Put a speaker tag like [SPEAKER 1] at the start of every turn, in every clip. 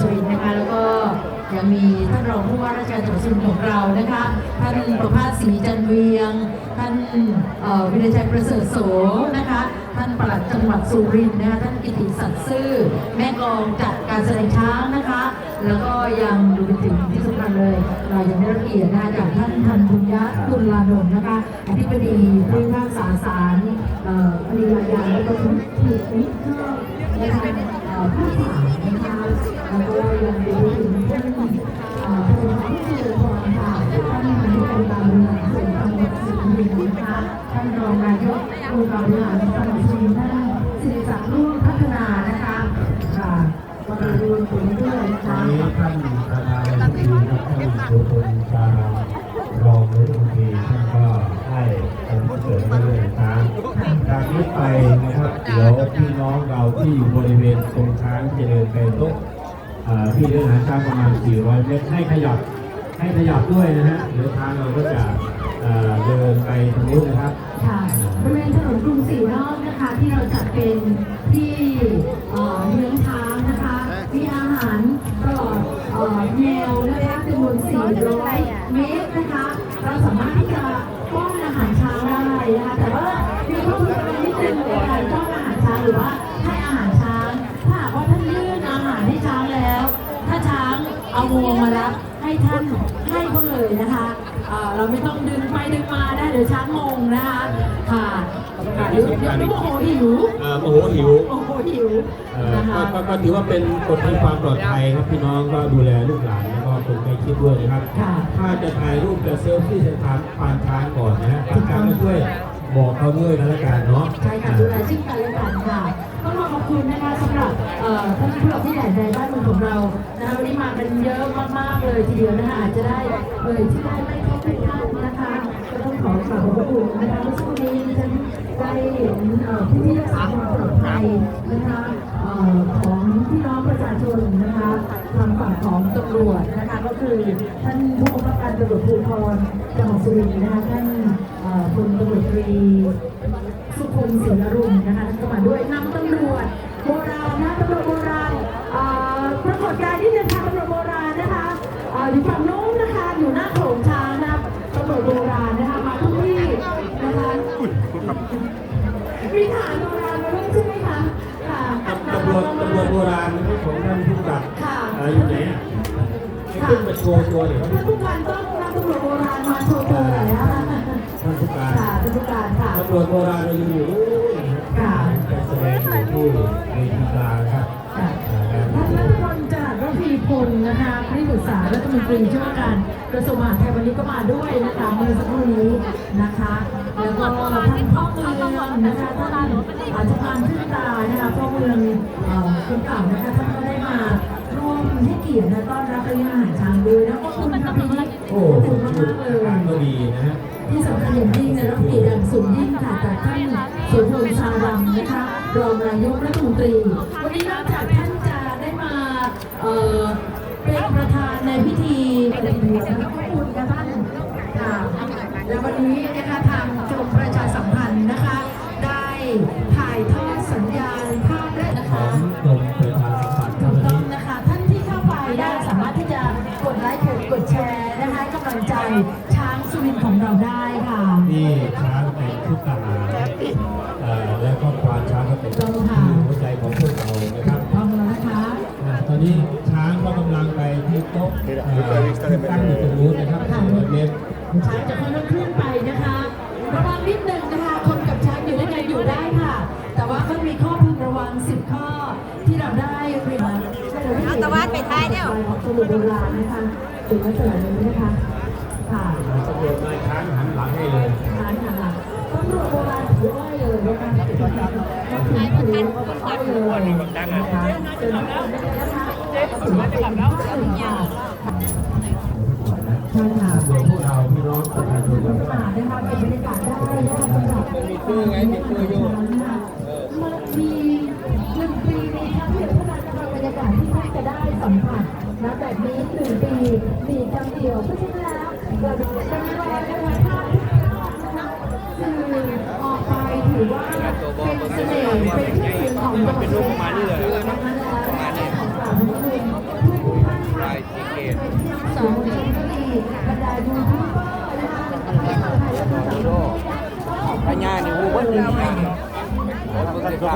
[SPEAKER 1] สุรินทร์นะคะ แล้วก็ยังมีท่านรองผู้ว่าราชการจังหวัดสุรินทร์ของเรานะคะ ท่านประภาสศรีจันเวียง ท่านเอ่อวิรชัยประเสริฐโสนะคะ ท่านปลัดจังหวัดสุรินทร์นะคะ ท่านกิติศักดิ์ซื่อ แม่กองจัดการแสดงช้างนะคะ แล้วก็ยังดูไปถึงที่สำคัญเลย เรายังได้รับเกียรตินะคะจากท่านพันธุญญะตุลานนท์นะคะ อธิบดีผู้พิพากษาศาลเอ่อคดีอาญาและก็ทุกผิดมิชอบนะคะ ผู้ศาลนะคะแล้วก็ยังดูไปถึงท่านเอ่อพลที่เจริญพรค่ะท่านนายกองค์การบริหารส่วนจังหวัดสุรินทร์นะคะท่านรองนายกองค์การบริหารจังหวัดสุรินทร์ท่านสิริศักดิ์รุ่งพัฒนานะคะค่ะก็ได้รวมถึงด้วยนะคะ
[SPEAKER 2] ท่านประธานในพิธีครับท่านโสพลชารองนายกรัฐมนตรีท่านก็ให้ผมเกิดมาเลยนะครับจากนี้ไปนะครับเดี๋ยวพี่น้องเราที่อยู่บริ ตรงช้างเจริญไปโต๊ะที่เดินหาช้างประมาณ 400 เมตรให้ขยับให้ขยับด้วยนะฮะเดี๋ยวทางเราก็จะเดินไปทางนู้นนะครับ
[SPEAKER 1] ค่ะบริเวณถนนกรุงศรีรอบนะคะที่เราจัดเป็นที่เอ่อ วงมารับให้ท่านให้เขาเลยนะคะเอ่อเราไม่ต้องดึงไปดึงมาได้เดี๋ยวช้างงงนะคะค่ะค่ะเดี๋ยวเดี๋ยวโมโหหิว
[SPEAKER 2] เอ่อโอ้โหหิว
[SPEAKER 1] โมโหหิว
[SPEAKER 2] เอ่อ
[SPEAKER 1] นะคะ
[SPEAKER 2] ก็ก็ก็ถือว่าเป็นกฎให้ความปลอดภัยครับพี่น้องก็ดูแลลูกหลานแล้วก็คนใกล้ชิดด้วยนะครับ
[SPEAKER 1] ค่ะ
[SPEAKER 2] ถ้าจะถ่ายรูปจะเซลฟี่จะถามปานช้างก่อนนะฮะปานช้างก็ช่วยบอกเขาด้วยนะละกันเนาะ
[SPEAKER 1] ใช่ค่ะดูแลซึ่งกันและกันค่ะต้องขอขอบ คุณนะคะสำหรับท่านผู้หลักผู้ใหญ่ในบ้านเมืองของเรานะคะวันนี้มากันเยอะมากๆเลยทีเดียวนะคะอาจจะได้เอ่ยที่ได้ไม่ครบทุกท่านนะคะก็ต้องขอขอบพระคุณนะคะเมื่อสักครู่นี้ดิฉันได้เห็นผู้ที่รักษาความปลอดภัยนะคะของพี่น้องประชาชนนะคะทางฝั่งของตำรวจนะคะก็คือท่านผู้บังคับการตำรวจภูธร จังหวัดสุรินทร์นะคะท่านเอ่อพลตำรวจตรีสุขุมศรีอรุณนะคะท่านก็มาด้วยนำตำรวจโบราณนะตำรวจโบราณเอ่อปรากฏการณ์ที่เดินทางตำรวจโบราณนะคะเอ่ออยู่ฝั่งโน้นนะคะอยู่หน้าโขงช้างนะตำรวจโบราณนะคะมาทุกที่นะคะมีฐานโบราณมาด้วยใช่ไหมคะค่ะ
[SPEAKER 2] ตำรวจตำรวจโบราณนะครับของท่านผู้กับ
[SPEAKER 1] ค่ะ
[SPEAKER 2] เอ่ออยู่ไหนอะให้ขึ้นมาโชว์ตัวเดี๋ยว
[SPEAKER 1] ท่านผู้การต้อง นำตำรวจโบราณมาโชว์ตัวหน่อยนะคะ
[SPEAKER 2] ท่านผู้การ
[SPEAKER 1] ค่ะท่านผู้การค่ะ
[SPEAKER 2] ตำรวจโบราณเราอยู่นู่นนะครับการแสดงอยู่ที่เวทีกลางครับ
[SPEAKER 1] ค่ะ
[SPEAKER 2] อ่าการ
[SPEAKER 1] ท่านรัฐมนตรีจากรพีพงศ์นะคะที่ปรึกษารัฐมนตรีช่วยว่าการกระทรวงมหาดไทยวันนี้ก็มาด้วยนะคะเมื่อสักครู่นี้นะคะ แล้วก็ท่านพ่อเมืองนะคะท่านอาจารย์ชื่นตานะคะพ่อเมืองเอ่อคนเก่านะคะท่านก็ได้มาร่วมให้เกียรติและต้อนรับเรื่องอาหารช้างด้วยแล้วก็ขอบคุณค่ะพี่นิด
[SPEAKER 2] โอ้
[SPEAKER 1] ขอบคุ
[SPEAKER 2] ด
[SPEAKER 1] ณ
[SPEAKER 2] พู
[SPEAKER 1] มากๆเลย
[SPEAKER 2] ก็ดีนะฮะ
[SPEAKER 1] ที่สำคัญอย่างยิ่งในรับเกียรติอย่างสูงยิ่งค่ะจากท่านสุนทรชาดำนะคะรองนายกรัฐมนตรี วันนี้นอกจากท่านจะได้มาเอ่อเป็นประธานในพิธีปฏิบัตินะคะขอบคุณค่ะท่านค่ะและวันนี้นะคะทางกรมประชา
[SPEAKER 2] โต๊ะเอ่อที่ตั้งอยู่ตรงนู้นนะครับ400เมตร
[SPEAKER 1] ช้างจะค่อยๆเคลื่อนไปนะคะระวังนิดนึงนะคะคนกับช้างอยู่ด้วยกันอยู่ได้ค่ะ แต่ว่าก็มีข้อพึงระวัง 10 ข้อที่เราได้เรียนมา
[SPEAKER 3] เอาตะวันไปท้ายเดี๋ยว
[SPEAKER 1] ของตัวโบราณนะคะถึงลักษณะนี้นะคะค่ะ
[SPEAKER 2] ตำรวจนายช้างหันหลังให้เลย
[SPEAKER 1] ช้างค่ะตำรวจโบราณถืออ้อยเลยนะคะก็ถือถืออ้อยเลยนะคะเดินทางได้นะคะ ถือว่านของ
[SPEAKER 2] พวกเราพี่น้องประชาชน
[SPEAKER 1] ขึ้นมานะคะเป็นบรรยากาศได้นะคะสำหรับไงมีปืนอยู่มันมีหนึ่งปีมีครั้งเดียวเท่านั้นนะคะบรรยากาศที่ท่านจะได้สัมผัสนะแบบนี้หนึ่งปีมีครั้งเดียวเพราะฉะนั้นแล้วเราจะเป็นรอยนะคะภาทุกภาพนะคะสื่อออกไปถือว่า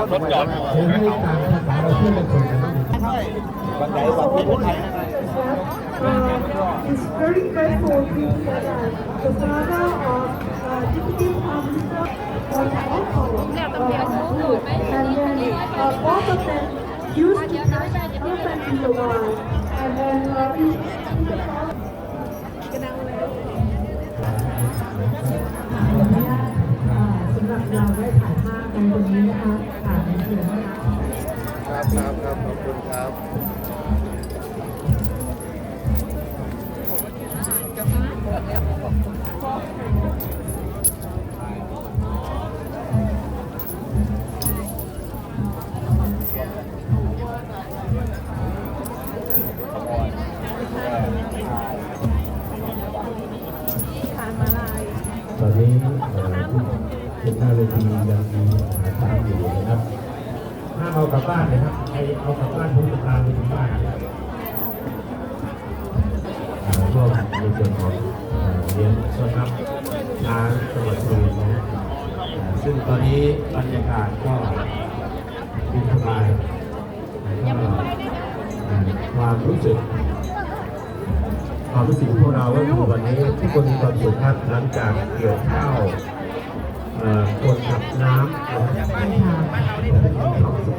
[SPEAKER 1] นค
[SPEAKER 4] น
[SPEAKER 2] กันบ้าง
[SPEAKER 4] บันไดบันไดรถไถ
[SPEAKER 5] uh, is very grateful to uh, the father of uh, Deputy Prime Minister was also uh, good. And then uh, both of them used to catch elephant in the wild. And then uh, in, in the
[SPEAKER 1] ขออนุญาตอ่าสำหรับเราได้ถ่ายภาพกันตรงนี้นะคะ ค
[SPEAKER 4] รับครับครับขอบคุณครับ
[SPEAKER 2] ตอนนี้เอ่อที่หน้าเวทียังมีหาช้างอยู่นะครับ ห้ามเอากลับบ้านเลยครับใครเอากลับบ้านผมจะพาไปถึงบ้านนะครับเอ่อร่วมในส่วนของเอ่อเรียนต้อนรับช้างจังหวัดสุรินทร์นะฮะเอ่อซึ่งตอนนี้บรรยากาศก็ดีสบายแล้วก็เอ่อความรู้สึกความรู้สึกของพวกเราก็คือวันนี้ทุกคนมีความสุขครับหลังจากเกี่ยวข้าว เอ่อคนกับน้ำ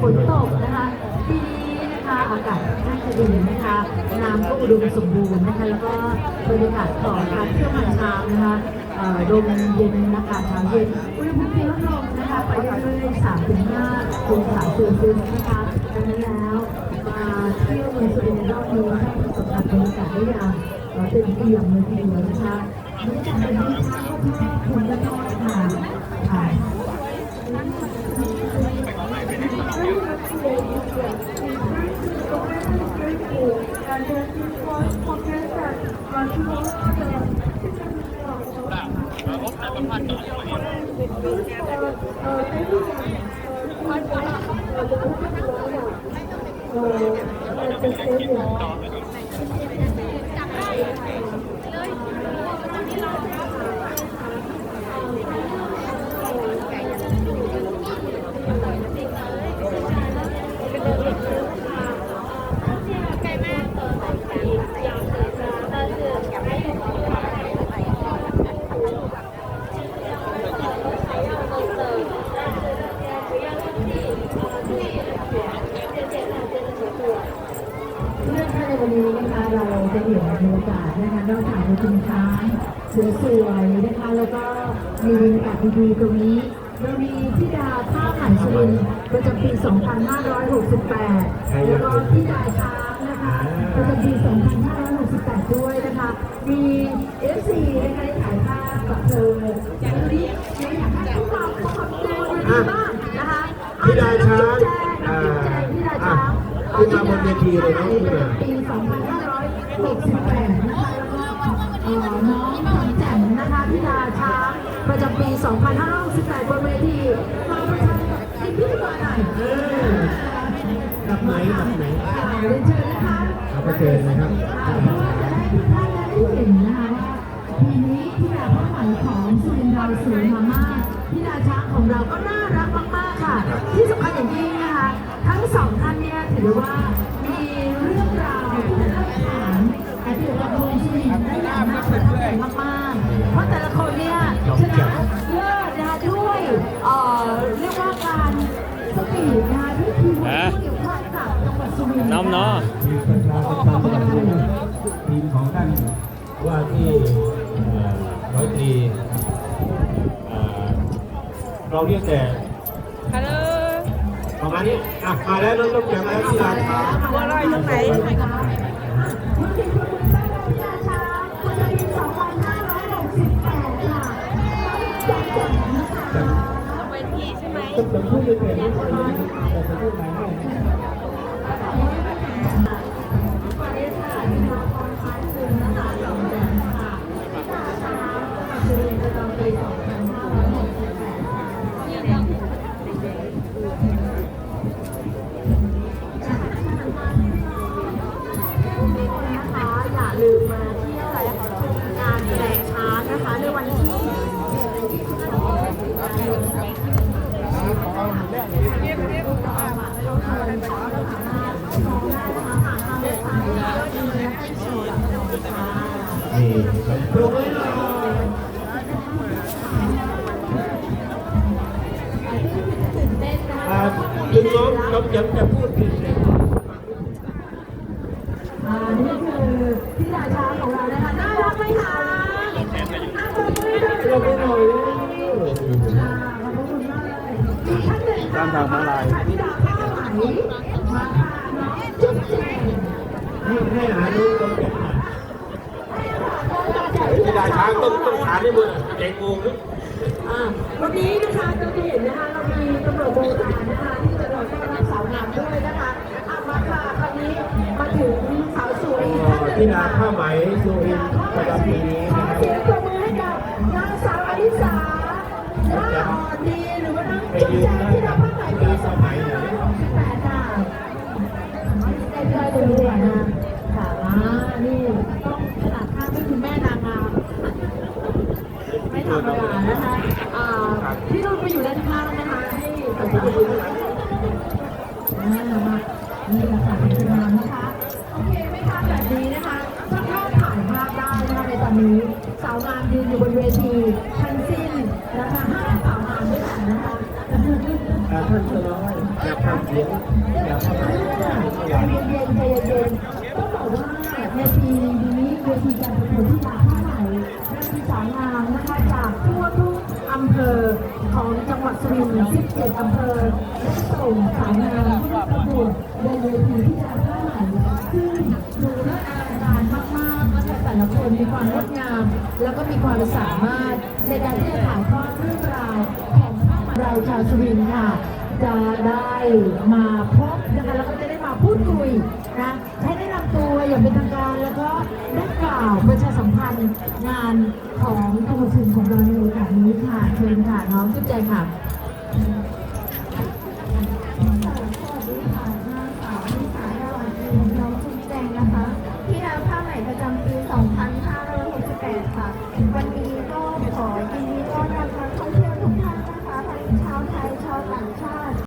[SPEAKER 1] ฝนตกนะคะปีนี้นะคะอากาศค่างจะดีนะคะ น้ำก็อุดมสมบูรณ์นะคะ แล้วก็บรรยากาศของการเที่ยวมันน้ำนะคะอ่อลมเย็นอากาศหนาวเย็นอุณหภูมิลดลงนะคะ ไปเรื่อยๆ3ถึง5องศาเซลเซียสนะคะดังนั้นแล้วมาเที่ยวเมืองสุรินทร์รอบนี้ให้สัมผัสบรรยากาศได้อย่างเอ่อเต็มเปี่ยมเลยทีเดียวนะคะบรรยากาศแบบนี้ค่ะพ่อคุณและพ่อค่ะ ค่ะ
[SPEAKER 5] เออเป็นเซฟอ
[SPEAKER 1] ยู่รื่องท่านในวันนี้นะคะเราจะเห็นบรรยากาศนะคะนอกจากในทิงช้าง สวยๆนะคะแล้วก็มีบรรยากาศดีๆตรงนี้เรามีพิดาท่าไหมสุรินทร์ประจำปี 2568 แล้วก็พิดาช้างนะคะประจำปี 2568 ด้วยนะคะ มี FC นะคะได้ถ่ายภาพกับเธออย่างนี้เราอยากให้พวกเราขอบคุณวันนี้บ้างนะคะ
[SPEAKER 2] พิดาช้าง
[SPEAKER 1] อ่า
[SPEAKER 2] อ่า
[SPEAKER 1] พิดาช้าง
[SPEAKER 2] ขึ้นมาบนเวทีเลยนะขึ้นมา
[SPEAKER 1] ปี 2568นะคะแล้วก็เอ่อ น้องขอนแจ่มนะคะพิดาช้างประจำปี 2568 บนเวทีมาประชันกับทีมพิธีกรหน่อยเออ
[SPEAKER 2] กับไหนกับไหน
[SPEAKER 1] เรียนเชิญนะคะ
[SPEAKER 2] เอาไปเจอนะครับ
[SPEAKER 1] อ่าเพื่อจะให้ทุกท่านได้เห็นนะคะว่าปีนี้พิดาผ้าไหมของสุรินทร์เราสวยมามากพิดาช้างของเราก็น่ารักมากๆค่ะ ที่สำคัญอย่างยิ่งนะคะ ทั้งสองท่านเนี่ยถือว่า สุรินทร์น้ำ
[SPEAKER 4] เนาะ
[SPEAKER 2] ทีมของท่านว่าที่ร้อยตรีเราเรียกแต่
[SPEAKER 3] ฮัลโหล
[SPEAKER 2] ประมาณนี้อะมาแล้วน้องลูกแก้วมาแล้วที่ร้านครับ
[SPEAKER 3] บัวลอยตรงไหน
[SPEAKER 1] เมื่อกี้คุณคุณ อ่อยถึงน้
[SPEAKER 2] องน้ลังจะพูดผิดเลย
[SPEAKER 1] อ่านี่คือพี่ราชของเรานะคะน่ารักไมคะารักไหมคะ
[SPEAKER 2] เไปหน่อย
[SPEAKER 4] ตามทางมาลาย
[SPEAKER 1] พี่ดาวผ้าไหมมาค่ะน้องจุ๊บแจง
[SPEAKER 2] ให้ให้หาดูตรงนี้ ก็บ
[SPEAKER 4] ที่ได้ช้างต้องต้องขาที่มือเก่งงูนึก
[SPEAKER 1] อ่าวันนี้นะคะเราจะเห็นนะคะเรามีตำรวจโบราณนะคะที่จะรอต้อนรับสาวงามด้วยนะคะอะมาค่ะคราวนี้มาถึงสาวสวยอีกท่านหนึ่ง
[SPEAKER 2] ที่นา
[SPEAKER 1] ค่ะ
[SPEAKER 2] ผ้าไหมสุรินทร์ประจำปีนี้
[SPEAKER 1] ขอ
[SPEAKER 2] นะครับ
[SPEAKER 1] เสียงปรบมือให้กับนางสาวอลิสาหน้าอ่อนดีหรือว่านางจุ๊บแจ ไม่ธรรมดานะคะพี่นุ่นไปอยู่ด้านข้างนะคะให้สัมภาษณ์อ่ามานี่แหละคะำ
[SPEAKER 2] เภ
[SPEAKER 1] อของจังหวัดสุรินทร์17อำเภอได้ส่งสาวงามที่ประกวดในเวทีที่ดาผ้าไหมซึ่งดูน่าอลังการมากๆนะคะแต่ละคนมีความงดงาม แล้วก็มีความสามารถในการที่จะถ่ายทอดเรื่องราวของผ้าไหมเราชาวสุรินทร์ค่ะ จะได้มาพบนะคะแล้วก็จะได้มาพูดคุยนะ ตัวอย่างเป็นทางการแล้วก็ได้กล่าวประชาสัมพันธ์งานของกรมศิลป์ของเราในโอกาสนี้ค่ะเชิญค่ะน้องจุ๊บใจค่ะ